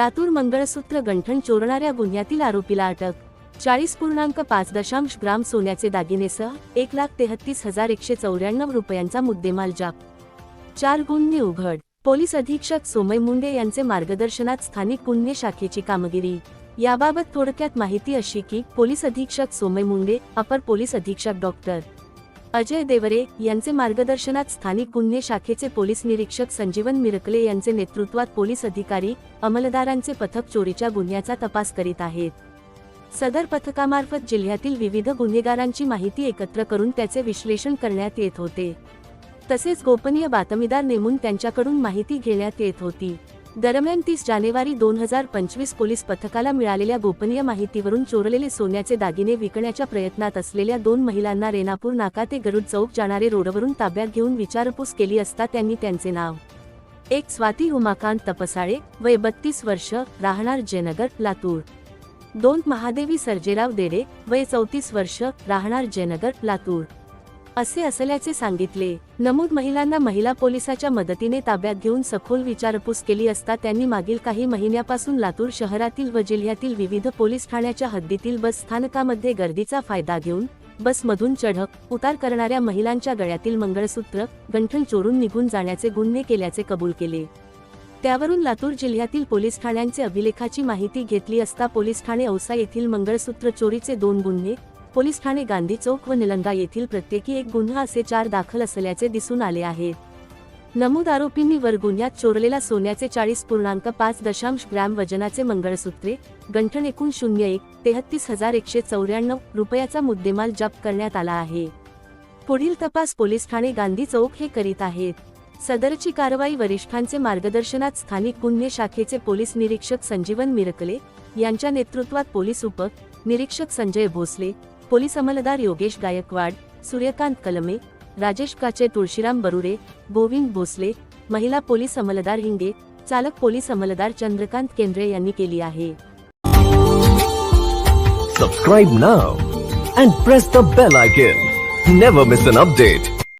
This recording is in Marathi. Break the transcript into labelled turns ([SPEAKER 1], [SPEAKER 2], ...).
[SPEAKER 1] लातूर मंगळसूत्र गंठण चोरणाऱ्या गुन्ह्यातील आरोपीला अटक. चाळीस पूर्णांक पाच दशांश ग्राम सोन्याचे दागिनेसह एक लाख तेहतीस हजार एकशे चौऱ्याण्णव रुपयांचा मुद्देमाल जाप चार गुन्हे उघड. पोलीस अधीक्षक सोमय मुंडे यांचे मार्गदर्शनात स्थानिक गुन्हे शाखेची कामगिरी. याबाबत थोडक्यात माहिती अशी की पोलीस अधीक्षक सोमय मुंडे अपर पोलीस अधीक्षक डॉक्टर अजय देवरे यांचे मार्गदर्शनात स्थानिक गुन्हे शाखेचे पोलीस निरीक्षक संजीवन मिरकले यांचे नेतृत्वात पोलीस अधिकारी अंमलदारांचे पथक चोरीच्या गुन्ह्याचा तपास करीत आहेत. सदर पथकामार्फत जिल्ह्यातील विविध गुन्हेगारांची माहिती एकत्र करून त्याचे विश्लेषण करण्यात येत होते. तसेच गोपनीय बातमीदार नेमून त्यांच्याकडून माहिती घेण्यात येत होती. दरम्यान तीस जानेवारी दोन हजार पंचवीस पोलीस पथकाला मिळालेल्या गोपनीय माहितीवरून चोरलेले सोन्याचे दागिने विकण्याच्या प्रयत्नात असलेल्या दोन महिलांना रेनापूर नाका ते गरुड चौक जाणारे रोडवरून ताब्यात घेऊन विचारपूस केली असता त्यांनी त्यांचे नाव एक स्वाती उमाकांत तपसाळे वय बत्तीस वर्ष राहणार जयनगर लातूर. दोन महादेवी सर्जेराव देडे वय चौतीस वर्ष राहणार जयनगर लातूर. असे असल्याचे सांगितले. नमूद महिलांना महिला पोलिसाच्या मदतीने ताब्यात घेऊन सखोल विचारपूस केली असता त्यांनी मागील काही महिन्यापासून लातूर शहरातील व जिल्ह्यातील विविध पोलीस ठाण्याच्या हद्दीतील बस स्थानकामध्ये गर्दीचा फायदा घेऊन बसमधून चढक उतार करणाऱ्या महिलांच्या गळ्यातील मंगळसूत्र गंठण चोरून निघून जाण्याचे गुन्हे केल्याचे कबूल केले. त्यावरून लातूर जिल्ह्यातील पोलीस ठाण्यांचे अभिलेखाची माहिती घेतली असता पोलीस ठाणे औसा येथील मंगळसूत्र चोरीचे दोन गुन्हे पोलीस ठाणे गांधी चौक व निलंगा येथील प्रत्येकी एक गुन्हा असे चार दाखल असल्याचे दिसून आले आहे. नमूद आरोपींनी वर गुन्ह्यात चोरलेला सोन्याचे चाळीस पूर्णांक पाच दशांश ग्रॅम वजनाचे मंगळसूत्रे गंठण एकूण शून्य एक तेहतीस हजार एकशे चौऱ्याण्णव रुपयाचा मुद्देमाल जप्त करण्यात आला आहे. पुढील तपास पोलीस ठाणे गांधी चौक हे करीत आहेत. सदरची कारवाई वरिष्ठांचे मार्गदर्शनात स्थानिक गुन्हे शाखेचे पोलीस निरीक्षक संजीवन मिरकले यांच्या नेतृत्वात पोलीस उप निरीक्षक संजय भोसले पोलीस अंमलदार योगेश गायकवाड सूर्यकांत कलमे राजेश काचे तुळशीराम बरुरे गोविंद भोसले महिला पोलीस अंमलदार हिंगे चालक पोलीस अंमलदार चंद्रकांत केंद्रे यांनी केली आहे.
[SPEAKER 2] Subscribe now and press the bell icon never miss an update